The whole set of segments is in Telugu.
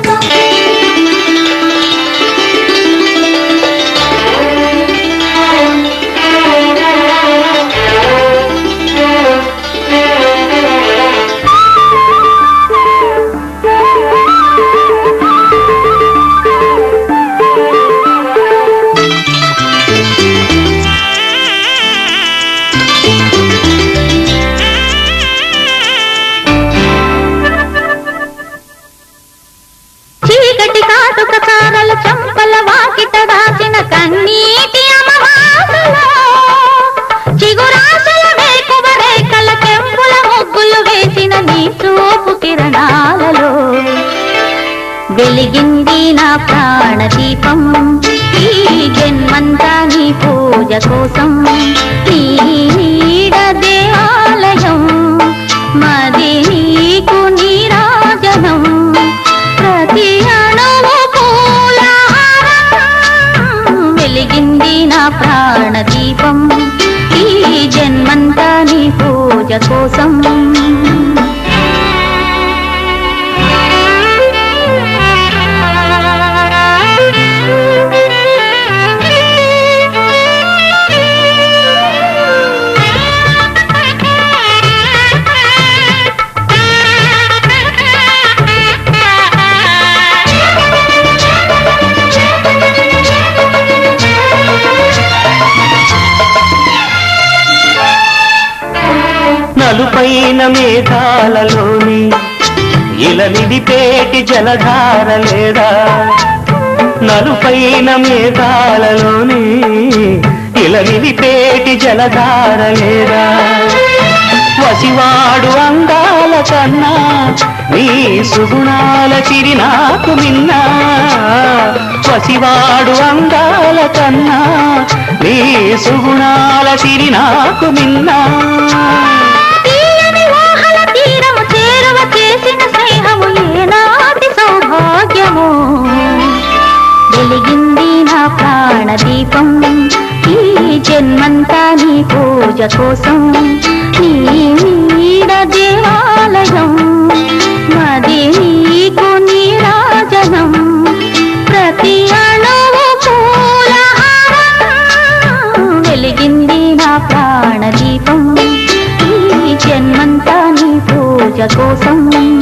Bye-bye. కన్నుల వాకిట దాచిన కన్నీటి అమవాసలో చిగురాశల వేకువ రేఖల కెంపుల ముగ్గులు వేసిన నీ చూపు కిరణాలలో. వెలిగింది నా ప్రాణ దీపం ఈ జన్మంతా నీ పూజ కోసం నీ నీడ దేవాలయం మది నీకు నా ప్రాణదీపం ఈ జన్మంతా నీ పూజ కోసం. నలుపైన మేఘాలలోని ఇలనిడిపేటి జలధార లేదా నలుపైన మేఘాలలోని ఇలనిడిపేటి జలధార లేదా వసివాడు అందాల కన్నా నీ సుగుణాల చిరి నాకు మిన్నా. వసివాడు అందాల కన్నా నీ సుగుణాల చిరి నాకు మిన్నా. వెలిగింది నా ప్రాణదీపం. ఈ జన్మంతా నీ పూజ కోసం నీ నీడ దేవాలయం. మది నీకు నీరాజనం. ప్రతి వెలిగింది నా ప్రాణదీపం. ఈ జన్మంతా నీ పూజ కోసం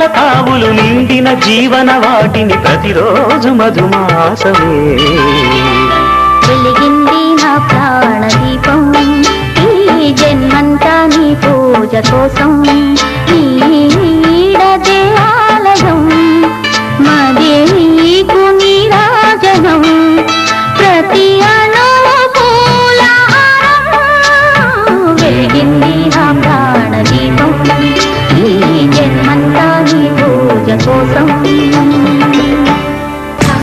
మమతల తావులు నిండిన జీవన వాటిని ప్రతిరోజు మధుమాసమే. వెలిగింది నా ప్రాణ దీపం ఈ జన్మంతా నీ పూజ కోసం